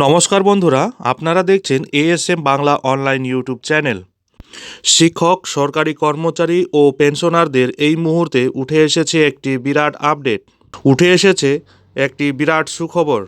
নমস্কার বন্ধুরা, আপনারা দেখছেন ASM Bangla online YouTube channel শিক্ষক, সরকারি কর্মচারী ও পেনশনারদের এই মুহূর্তে উঠে এসেছে একটি বিরাট আপডেট উঠে এসেছে একটি বিরাট সুখবর।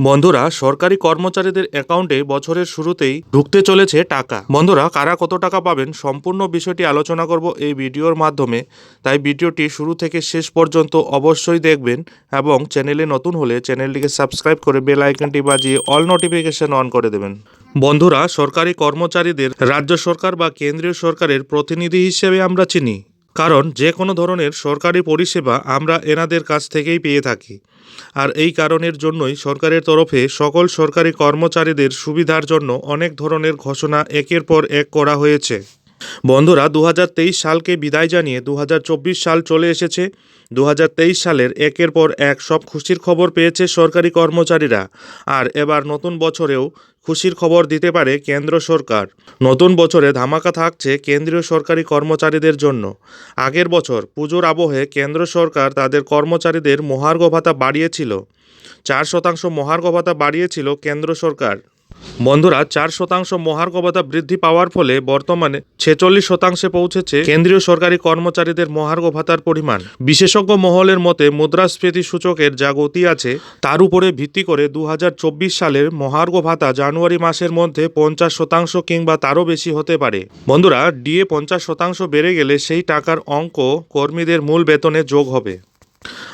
বন্ধুরা, সরকারি কর্মচারীদের অ্যাকাউন্টে বছরের শুরুতেই ঢুকতে চলেছে টাকা। বন্ধুরা, কারা কত টাকা পাবেন সম্পূর্ণ বিষয়টি আলোচনা করব এই ভিডিওর মাধ্যমে। তাই ভিডিওটি শুরু থেকে শেষ পর্যন্ত অবশ্যই দেখবেন এবং চ্যানেলে নতুন হলে চ্যানেলটিকে সাবস্ক্রাইব করে বেল আইকনটি বাজিয়ে অল নোটিফিকেশন অন করে দেবেন। বন্ধুরা, সরকারি কর্মচারীদের রাজ্য সরকার বা কেন্দ্রীয় সরকারের প্রতিনিধি হিসেবে আমরা চিনি। কারণ যে কোনো ধরনের সরকারি পরিষেবা আমরা এনাদের কাছ থেকেই পেয়ে থাকি। আর এই কারণের জন্যই সরকারের তরফে সকল সরকারি কর্মচারীদের সুবিধার জন্য অনেক ধরনের ঘোষণা একের পর এক করা হয়েছে। বন্ধুরা দু হাজার তেইশ সালকে বিদায় জানিয়ে দু হাজার চব্বিশ সাল চলে এসেছে। দু হাজার তেইশ সালের একের পর এক সব খুশির খবর পেয়েছে সরকারি কর্মচারীরা। আর এবার নতুন বছরেও খুশির খবর দিতে পারে কেন্দ্র সরকার। নতুন বছরে ধামাকা থাকছে কেন্দ্রীয় সরকারি কর্মচারীদের জন্য। আগের বছর পুজোর আবহে কেন্দ্র সরকার তাদের কর্মচারীদের মহার্ঘ ভাতা বাড়িয়েছিল। চার শতাংশ মহার্ঘ ভাতা বাড়িয়েছিল কেন্দ্র সরকার। বন্ধুরা, চার শতাংশ মহার্ঘ ভাতা বৃদ্ধি পাওয়ার ফলে বর্তমানে ছেচল্লিশ শতাংশে পৌঁছেছে কেন্দ্রীয় সরকারি কর্মচারীদের মহার্ঘ ভাতার পরিমাণ। বিশেষজ্ঞ মহলের মতে, মুদ্রাস্ফীতি সূচকের যা গতি আছে, তার উপরে ভিত্তি করে দু হাজার চব্বিশ সালের মহার্ঘ ভাতা জানুয়ারি মাসের মধ্যে পঞ্চাশ শতাংশ কিংবা তারও বেশি হতে পারে। বন্ধুরা, ডিএ পঞ্চাশ শতাংশ বেড়ে গেলে সেই টাকার অঙ্ক কর্মীদের মূল বেতনে যোগ হবে।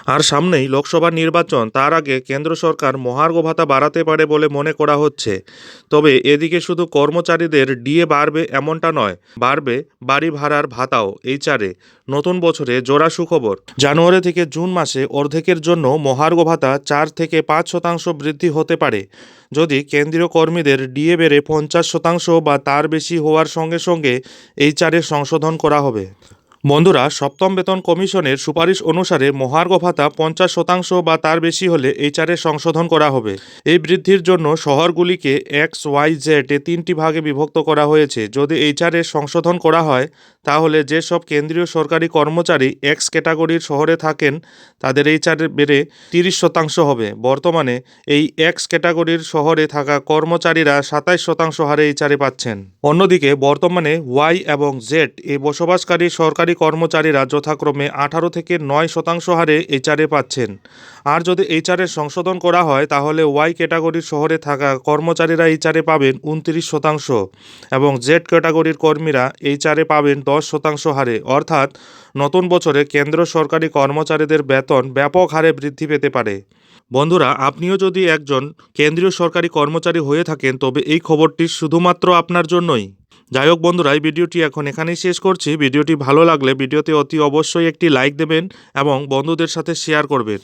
আর সামনেই লোকসভা নির্বাচন, তার আগে কেন্দ্র সরকার মহার্ঘ ভাতা বাড়াতে পারে বলে মনে করা হচ্ছে। তবে এদিকে শুধু কর্মচারীদের ডিএ বাড়বে এমনটা নয়, বাড়বে বাড়ি ভাড়ার ভাতাও এই চারে। নতুন বছরে জোড়া সুখবর। জানুয়ারি থেকে জুন মাসে অর্ধেকের জন্য মহার্ঘ ভাতা চার থেকে পাঁচ শতাংশ বৃদ্ধি হতে পারে। যদি কেন্দ্রীয় কর্মীদের ডিএ বেড়ে পঞ্চাশ শতাংশ বা তার বেশি হওয়ার সঙ্গে সঙ্গে এই চারে সংশোধন করা হবে। বন্ধুরা সপ্তম বেতন কমিশনের সুপারিশ অনুসারে মহার্ঘ ভাতা পঞ্চাশ শতাংশ বা তার বেশি হলে এইচআরে সংশোধন করা হবে। এই বৃদ্ধির জন্য শহরগুলিকে এক্স ওয়াই জেড এ তিনটি ভাগে বিভক্ত করা হয়েছে। যদি এইচআরে সংশোধন করা হয়, তাহলে যেসব কেন্দ্রীয় সরকারি কর্মচারী এক্স ক্যাটাগরির শহরে থাকেন, তাদের এইচআর বেড়ে তিরিশ শতাংশ হবে। বর্তমানে এই এক্স ক্যাটাগরির শহরে থাকা কর্মচারীরা সাতাইশ শতাংশ হারে এইচআরে পাচ্ছেন। অন্যদিকে বর্তমানে ওয়াই এবং জেড এ বসবাসকারী সরকারি কর্মচারীরা যথাক্রমে আঠারো থেকে নয় শতাংশ হারে এইচআরএ পাচ্ছেন। আর যদি এইচআরএ সংশোধন করা হয়, তাহলে ওয়াই ক্যাটাগরির শহরে থাকা কর্মচারীরা এইচআরএ পাবেন উনত্রিশ শতাংশ এবং জেড ক্যাটাগরির কর্মীরা এইচআরএ পাবেন দশ শতাংশ হারে। অর্থাৎ নতুন বছরে কেন্দ্র সরকারি কর্মচারীদের বেতন ব্যাপক হারে বৃদ্ধি পেতে পারে। বন্ধুরা, আপনিও যদি একজন কেন্দ্রীয় সরকারি কর্মচারী হয়ে থাকেন, তবে এই খবরটি শুধুমাত্র আপনার জন্যই। যাই হোক বন্ধুরা, এই ভিডিওটি এখন এখানেই শেষ করছি। ভিডিওটি ভালো লাগলে ভিডিওতে অতি অবশ্যই একটি লাইক দেবেন এবং বন্ধুদের সাথে শেয়ার করবেন।